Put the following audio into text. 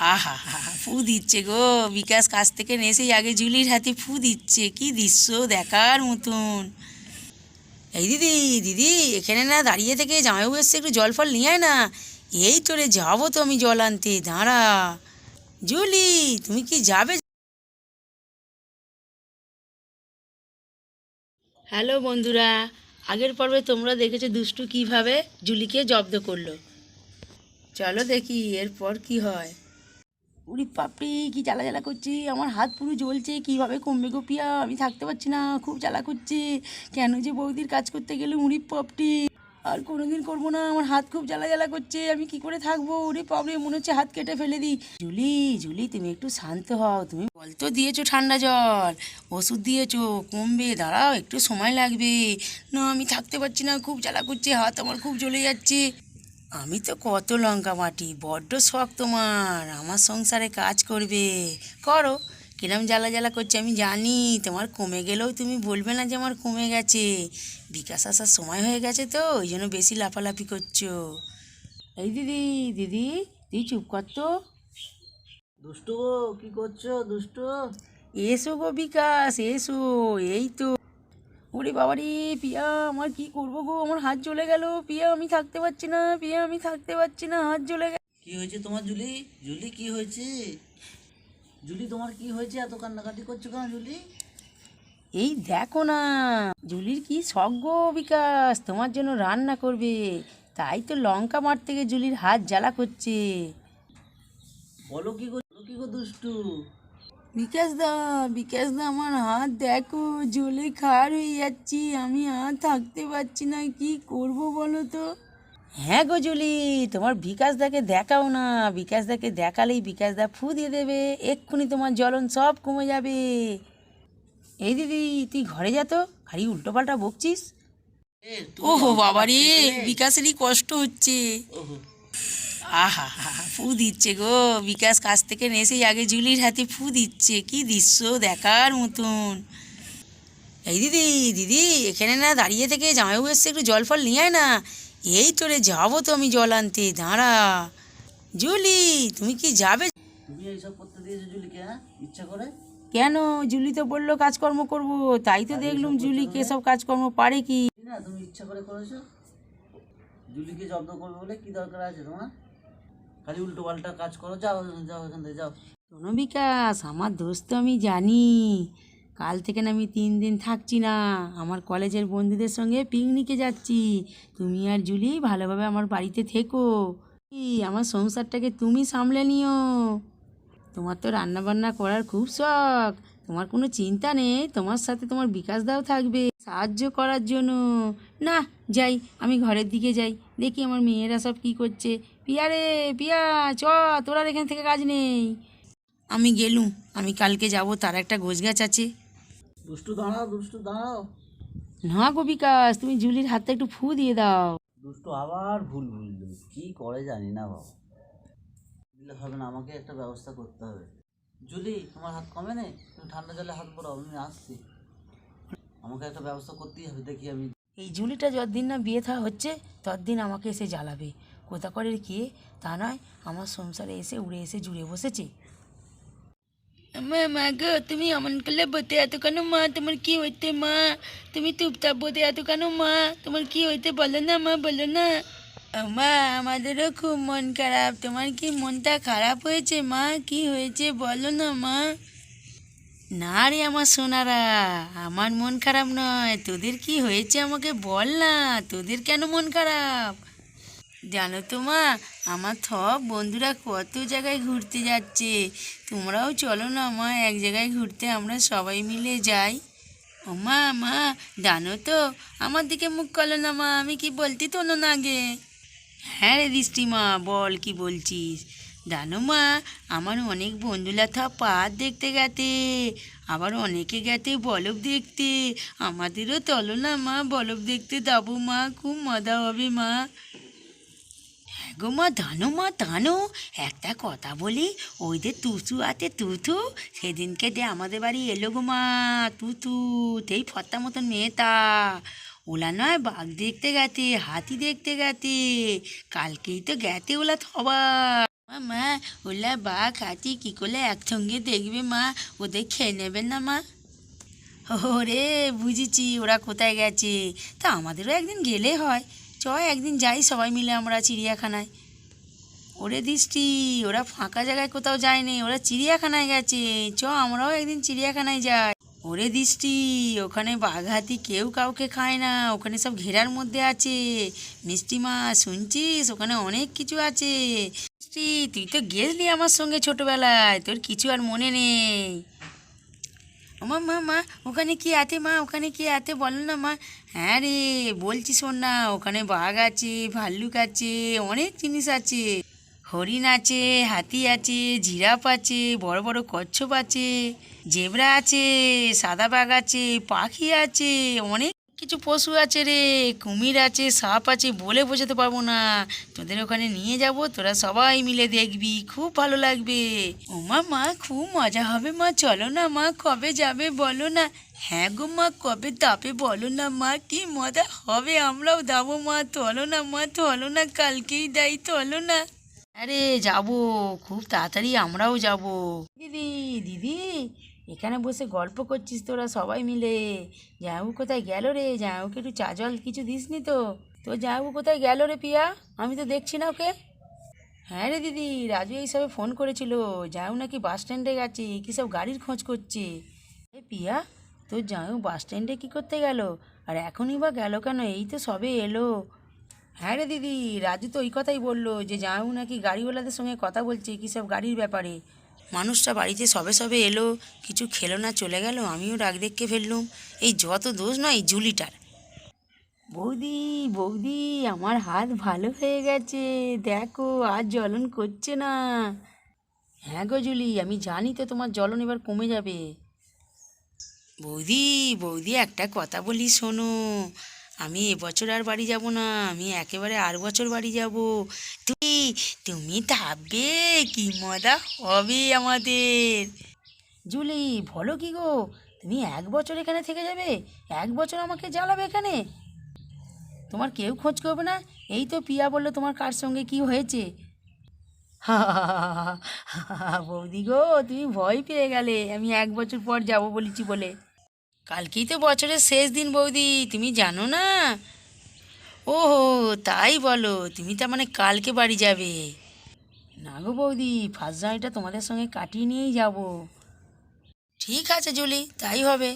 আহা ফু দিচ্ছে গো। বিকাশ কাছ থেকে নেসেই আগে জুলির হাতে ফু দিচ্ছে। কি দৃশ্য দেখার মতন। এই দিদি দিদি, এখানে না দাঁড়িয়ে থেকে জামাইবাবু এসছে, একটু জল ফল নিয়ে আয় না। এই তোরে যাব তো আমি জল আনতে, দাঁড়া। জুলি, তুমি কি যাবে? হ্যালো বন্ধুরা, আগের পর্বে তোমরা দেখেছ দুষ্টু কীভাবে জুলিকে জব্দ করল। চলো দেখি, এরপর কি হয়। উরি পাপড়ি কি জ্বালা জ্বালা করছে? আমার হাত পুরো জ্বলছে, কীভাবে কমবে গো পিয়া? আমি থাকতে পারছি না, খুব জ্বালা করছে। কেন যে বৌদির কাজ করতে গেলে উড়ি পাপড়ি আর কোনোদিন করব না, আমার হাত খুব জ্বালা জ্বালা করছে, আমি কি করে থাকব? উড়ি পাপড়ি মনে হচ্ছে হাত কেটে ফেলে দিই। জুলি জুলি, তুমি একটু শান্ত হও, তুমি বল তো দিয়েছ ঠান্ডা জল, ওষুধ দিয়েছ, কমবে, দাঁড়াও, একটু সময় লাগবে। না, আমি থাকতে পারছি না, খুব জ্বালা করছে, হাত আমার খুব জ্বলে যাচ্ছে। আমি তো কত লঙ্কা মাটি বড্ড শখ তোমার। আমার সংসারে কাজ করবে। করো কিরম জ্বালা জ্বালা করছে আমি জানি তোমার কমে গেলেও তুমি বলবে না যে আমার কমে গেছে। বিকাশ আসার সময় হয়ে গেছে তো ওই জন্য বেশি লাফালাফি করছ। এই দিদি দিদি তুই চুপ কর তো। দুষ্টু গো কি করছ দুষ্টু? এসো গো বিকাশ এসো এই তো। ওরে বাবারে পিয়া আমার কি করব গো? আমার হাত জ্বলে গেল। পিয়া আমি থাকতে পারছি না। পিয়া আমি থাকতে পারছি না। হাত জ্বলে গেল। কি হয়েছে তোমার জুলি? জুলি কি হয়েছে? জুলি তোমার কি হয়েছে? এত কান্নাকাটি করছ কেন জুলি? এই দেখো না জুলির কি গো বিকাশ তোমার জন্য রান্না করবে। তাই তো লঙ্কা মারতে গিয়ে জুলির হাত জ্বালা করছে। বলো কি গো কি গো দুষ্টু? বিকাশ দা বিকাশ দা আমার হাত দেখো জলে খার হয়ে যাচ্ছি। আমি আর থাকতে পারছি না কি করব বলো তো? হ্যাঁ গো জুলি তোমার বিকাশ দাকে দেখাও না। বিকাশ দাকে দেখালেই বিকাশ দা ফু দিয়ে দেবে। এক্ষুনি তোমার জ্বলন সব কমে যাবে। এই দিদি তুই ঘরে যা তো খালি উল্টো পাল্টা বকছিস? ওহো বাবা রে বিকাশেরই কষ্ট হচ্ছে। ওহো, আহা ফু দিচ্ছে গো। বিকাশ কাছ থেকে নেসেই আগে জুলির হাতে ফু দিচ্ছে। কি দৃশ্য দেখার মতন। এই দিদি দিদি এখানে না দাঁড়িয়ে থেকে জামাইবাবু এসছে একটু জল ফল নিয়ে আয় না। এই তোরে যাব তো আমি জল আনতে দাঁড়া। জুলি তুমি কি যাবে? তুমি এইসব করতে দিয়েছ জুলিকে হ্যাঁ? ইচ্ছা করে? কেন? জুলি তো বলল কাজকর্ম করব। তাই তো দেখলুম জুলি কে সব কাজকর্ম পারে কি? না তুমি ইচ্ছা করে করেছ। জুলিকে জব্দ করবে বলে কি দরকার আছে তোমার? খালি উল্টো পাল্টা কাজ করো, যাও যাও এখান থেকে, যাও। শোনো বিকাশ আমার দোষ তো আমি জানি। কাল থেকে আমি তিন দিন থাকছি না। আমার কলেজের বন্ধুদের সঙ্গে পিকনিকে যাচ্ছি। তুমি আর জুলি ভালোভাবে আমার বাড়িতে থেকো। আমার সংসারটাকে তুমি সামলে নিও। তোমার তো রান্নাবান্না করার খুব শখ। তোমার কোনো চিন্তা নেই, তোমার সাথে তোমার বিকাশ দাও থাকবে সাহায্য করার জন্য। না, যাই, আমি ঘরের দিকে যাই। দেখি আমার মেয়েরা সব কি করছে। পিয়া রে পিয়া চ তোর আর এখান থেকে কাজ নেই। আমি গেলুম আমি কালকে যাব তার একটা গোছ গাছ আছে। দুষ্টু দাঁড়াও দুষ্টু দাঁড়াও। না গো বিকাশ তুমি জুলির হাতটা একটু ফু দিয়ে দাও। দুষ্টু আবার ভুল বুঝলো কি করে জানি না বাবা। দিলে হবে না আমাকে একটা ব্যবস্থা করতে হবে। জুলি তোমার হাত কমে নেই? তুমি ঠান্ডা জলে হাত পড়াও আমি আসছি। আমাকে একটা ব্যবস্থা করতেই হবে দেখি আমি। এই জুলিটা যতদিন না বিয়ে থা হচ্ছে ততদিন আমাকে এসে জ্বালাবে। কোথা করে কে? তা নয়, আমার সংসারে এসে উড়ে এসে জুড়ে বসেছে। মা মা গো, তুমি অমন করলে বতে এত কেন মা? তোমার কি হইতে মা? তুমি চুপচাপ বতে এত কেন মা? তোমার কি হইতে বলো না মা, বলো না। মা, আমাদেরও খুব মন খারাপ। তোমার কি মনটা খারাপ হয়েছে মা? কি হয়েছে বলো না মা? না রে আমার সোনারা, আমার মন খারাপ নয়। তোদের কি হয়েছে আমাকে বল না? তোদের কেন মন খারাপ? জানো তো মা, আমার সব বন্ধুরা কত জায়গায় ঘুরতে যাচ্ছে। তোমরাও চলো না মা, এক জায়গায় ঘুরতে আমরা সবাই মিলে যাই। ও মা মা, জানো তো, আমার দিকে মুখ করল না মা, আমি কি বলতি তো না আগে? হ্যাঁ রে দৃষ্টি মা, বল কি বলছিস? জানো মা, আমার অনেক বন্ধুরা থা পাহাড় দেখতে গেতে আবার অনেকে গেতে বলব দেখতে। আমাদেরও চলো না মা বলব দেখতে যাব মা, খুব মজা হবে মা। গো মা জানো মা জানো একটা কথা বলি, ওই যে তুতু আছে, তুতু, সেদিনকে যে আমাদের বাড়ি এলো গো মা, তুতু তেই ফত্তা মতন মেয়েটা। ওলা নয়, বাঘ দেখতে গেছে, হাতি দেখতে গেছে, কালকেই তো গেতে ওলা থবা মা মা, ওলা বাঘ, হাতি কী করলে একসঙ্গে দেখবে মা? ওদের খেয়ে নেবেন না মা? ওরে, বুঝেছি, ওরা কোথায় গেছে। তা আমাদেরও একদিন গেলে হয়। চ একদিন যাই সবাই মিলে আমরা চিড়িয়াখানায়। ওরে দৃষ্টি, ওরা ফাঁকা জায়গায় কোথাও যায়নি, ওরা চিড়িয়াখানায় গেছে। চ, আমরাও একদিন চিড়িয়াখানায় যাই। ওরে দৃষ্টি, ওখানে বাঘ হাতি কেউ কাউকে খায় না, ওখানে সব ঘেরার মধ্যে আছে। মিষ্টি মাছ শুনছিস? ওখানে অনেক কিছু আছে। তুই তো গেছলি আমার সঙ্গে ছোটবেলায়, তোর কিছু আর মনে নেই। মা মা মা, ওখানে কি আছে মা? ওখানে কি আছে? বলো না মা। হ্যাঁ রে, বলছি শোন না, ওখানে বাঘ আছে, ভাল্লুক আছে, অনেক জিনিস আছে। হরিণ আছে, হাতি আছে, জিরাফ আছে, বড় বড় কচ্ছপ আছে, জেবরা আছে, সাদা বাঘ আছে, পাখি আছে, অনেক কিছু পশু আছে রে, কুমির আছে, সাপ আছে, বলে বোঝাতে পারব না। তোদের ওখানে নিয়ে যাব, তোরা সবাই মিলে দেখবি, খুব ভালো লাগবে। ও মা মা, খুব মজা হবে মা, চলো না মা, কবে যাবে বলো না। হ্যাঁ গো মা, কবে যাবে বলো না মা, কি মজা হবে, আমরাও যাব মা, চলো না মা, চলো না, কালকেই যাই, চলো না। আরে, যাব, খুব তাড়াতাড়ি আমরাও যাব। দিদি দিদি এখানে বসে গল্প করছিস তোরা সবাই মিলে। জাউ কোথায় গেল রে? জাউকে একটু চা জল কিছু দিসনি তো? তো জাউ কোথায় গেল রে পিয়া? আমি তো দেখছি না ওকে। হ্যাঁ রে দিদি, রাজু এইসবে ফোন করেছিল। যাও নাকি বাস স্ট্যান্ডে গেছে, কী সব গাড়ির খোঁজ করছে? এ পিয়া, তোর যাও বাস স্ট্যান্ডে কী করতে গেল? আর এখনই বা গেল কেন? এই তো সবে এলো। হ্যাঁ রে দিদি, রাজু তো ওই কথাই বলল যে যাও নাকি গাড়িওয়ালাদের সঙ্গে কথা বলছে কী সব গাড়ির ব্যাপারে। মানুষটা বাড়িতে সবে সবে এলো, কিছু খেলো না, চলে গেল, আমিও রাগ দেখকে ফেললুম। এই যত দোষ নয়, এই জুলিটার। বৌদি বৌদি, আমার হাত ভালো হয়ে গেছে, দেখো, আর জ্বলন করছে না। হ্যাঁ গো জুলি, আমি জানি তো তোমার জ্বলন এবার কমে যাবে। বৌদি বৌদি, একটা কথা বলি শোনো। আমি এবছর আর বাড়ি যাব না, আমি একেবারে আর বছর বাড়ি যাব। তুমি তুমি থাকবে, কি মজা হবে আমাদের। জুলি, বলো কি গো, তুমি এক বছর এখানে থেকে যাবে, এক বছর আমাকে জ্বালাবে এখানে? তোমার কেউ খোঁজ করবে না, এই তো পিয়া বলল তোমার কার সঙ্গে কি হয়েছে। হা বৌদি গো, তুমি ভয় পেয়ে গেলে, আমি এক বছর পর যাব বলেছি বলে। কালকেই তো বছরের শেষ দিন বৌদি, তুমি জানো না? ও তাই বলো, তুমি তার মানে কালকে বাড়ি যাবে। না গো বৌদি ফার্স্ট জার্নিটা তোমাদের সঙ্গে কাটিয়ে নিয়েই যাব। ঠিক আছে জুলি, তাই হবে।